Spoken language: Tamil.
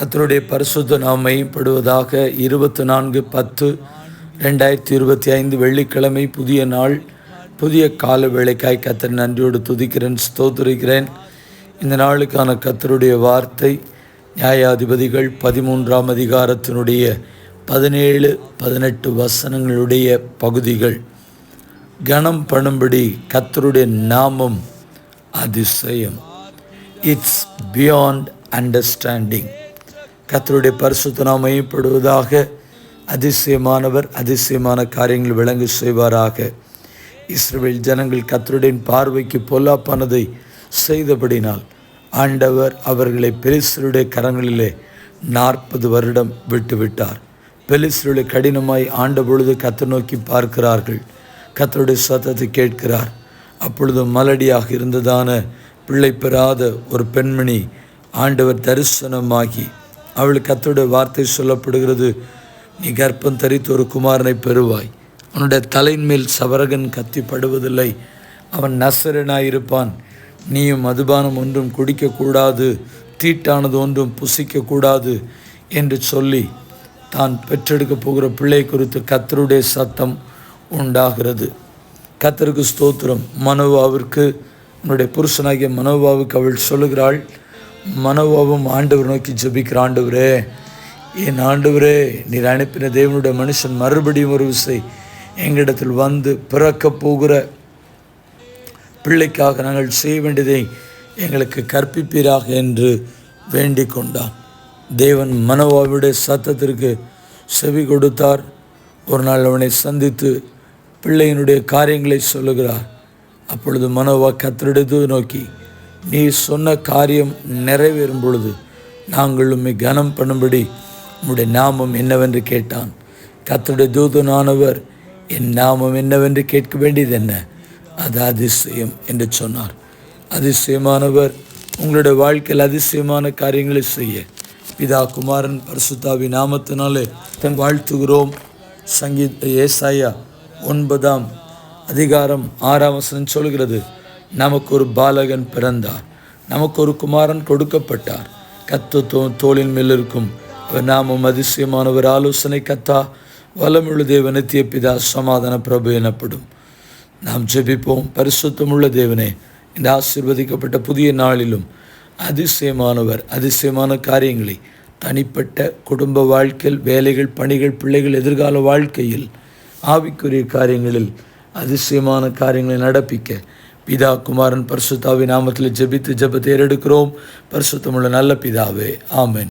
கத்தருடைய பரிசுத்த நாம் மையப்படுவதாக இருபத்தி நான்கு பத்து ரெண்டாயிரத்தி இருபத்தி ஐந்து வெள்ளிக்கிழமை புதிய நாள் புதிய கால வேலைக்காய் கத்தர் நன்றியோடு துதிக்கிறேன் ஸ்தோத்திருக்கிறேன். இந்த நாளுக்கான கத்தருடைய வார்த்தை நியாயாதிபதிகள் பதிமூன்றாம் அதிகாரத்தினுடைய பதினேழு பதினெட்டு வசனங்களுடைய பகுதிகள். கனம் பண்ணும்படி கத்தருடைய நாமம் அதிசயம். இட்ஸ் பியாண்ட் அண்டர்ஸ்டாண்டிங் கத்தருடைய பரிசுத்த நாம் மையப்படுவதாக அதிசயமானவர் அதிசயமான காரியங்கள் விளங்கு செய்வாராக. இஸ்ரேல் ஜனங்கள் கத்தருடைய பார்வைக்கு பொல்லாப்பானதை செய்தபடினால் ஆண்டவர் அவர்களை பெலிஸ்தருடைய கரங்களிலே நாற்பது வருடம் விட்டுவிட்டார். பெலிஸ்தருடைய கடினமாய் ஆண்ட பொழுது கத்த நோக்கி பார்க்கிறார்கள். கத்தருடைய சத்தத்தை கேட்கிறார். அப்பொழுது மலடியாக இருந்ததான பிள்ளை பெறாத ஒரு பெண்மணி ஆண்டவர் தரிசனமாகி அவளுக்கு கத்தருடைய வார்த்தை சொல்லப்படுகிறது நீ கர்ப்பம் தரித்து ஒரு குமாரனை பெறுவாய். அவனுடைய தலையின் மேல் சவரகன் கத்திப்படுவதில்லை. அவன் நசரனாயிருப்பான். நீயும் மதுபானம் ஒன்றும் குடிக்கக்கூடாது. தீட்டானது ஒன்றும் புசிக்கக்கூடாது என்று சொல்லி தான் பெற்றெடுக்க போகிற பிள்ளை குறித்து கத்தருடைய சத்தம் உண்டாகிறது. கத்தருக்கு ஸ்தோத்திரம். மனோவாவிற்கு உன்னுடைய புருஷனாகிய மனோவாவுக்கு அவள் சொல்லுகிறாள் மனோவாவும் ஆண்டவர் நோக்கி ஜபிக்கிற ஆண்டவரே என் ஆண்டவரே நீர் அனுப்பின தேவனுடைய மனுஷன் மறுபடியும் ஒரு விசை எங்களிடத்தில் வந்து பிறக்கப் போகிற பிள்ளைக்காக நாங்கள் செய்ய வேண்டியதை எங்களுக்கு கற்பிப்பீராக என்று வேண்டிக் கொண்டான். தேவன் மனோவாவுடைய சத்தத்திற்கு செவி கொடுத்தார். ஒரு நாள் அவனை சந்தித்து பிள்ளையினுடைய காரியங்களை சொல்லுகிறார். அப்பொழுது மனோவா கத்தரிடது நோக்கி நீ சொன்ன காரியம் நிறைவேறும் பொழுது நாங்கள் உண்மை கனம் பண்ணும்படி உம்முடைய நாமம் என்னவென்று கேட்டான். கத்துடைய தூதனானவர் என் நாமம் என்னவென்று கேட்க வேண்டியது என்ன? அது அதிசயம் என்று சொன்னார். அதிசயமானவர் உங்களுடைய வாழ்க்கையில் அதிசயமான காரியங்களை செய்ய. பிதா குமாரன் பரிசுத்தாவி நாமத்தினாலே தன் வாழ்த்துகிறோம். சங்கீத ஏசாயா ஒன்பதாம் அதிகாரம் ஆறாம் வசனம் சொல்கிறது நமக்கு ஒரு பாலகன் பிறந்தார். நமக்கு ஒரு குமாரன் கொடுக்கப்பட்டார். கத்து தோளின் மேல் இருக்கும் அவர் நாமம் அதிசயமானவர் ஆலோசனை கத்தா. வளமுள்ள தேவ நித்திய பிதா சமாதான பிரபு எனப்படும். நாம் ஜெபிப்போம். பரிசுத்தமுள்ள தேவனே இந்த ஆசிர்வதிக்கப்பட்ட புதிய நாளிலும் அதிசயமானவர் அதிசயமான காரியங்களை தனிப்பட்ட குடும்ப வாழ்க்கையில் வேலைகள் பணிகள் பிள்ளைகள் எதிர்கால வாழ்க்கையில் ஆவிக்குரிய காரியங்களில் அதிசயமான காரியங்களை நடப்பிக்க பிதா குமாரன் பரிசுத்தாவி நாமத்தில் ஜெபித்து ஜெபத்தை ஏறெடுக்கிறோம். பரிசுத்தமுள்ள நல்ல பிதாவே ஆமேன்.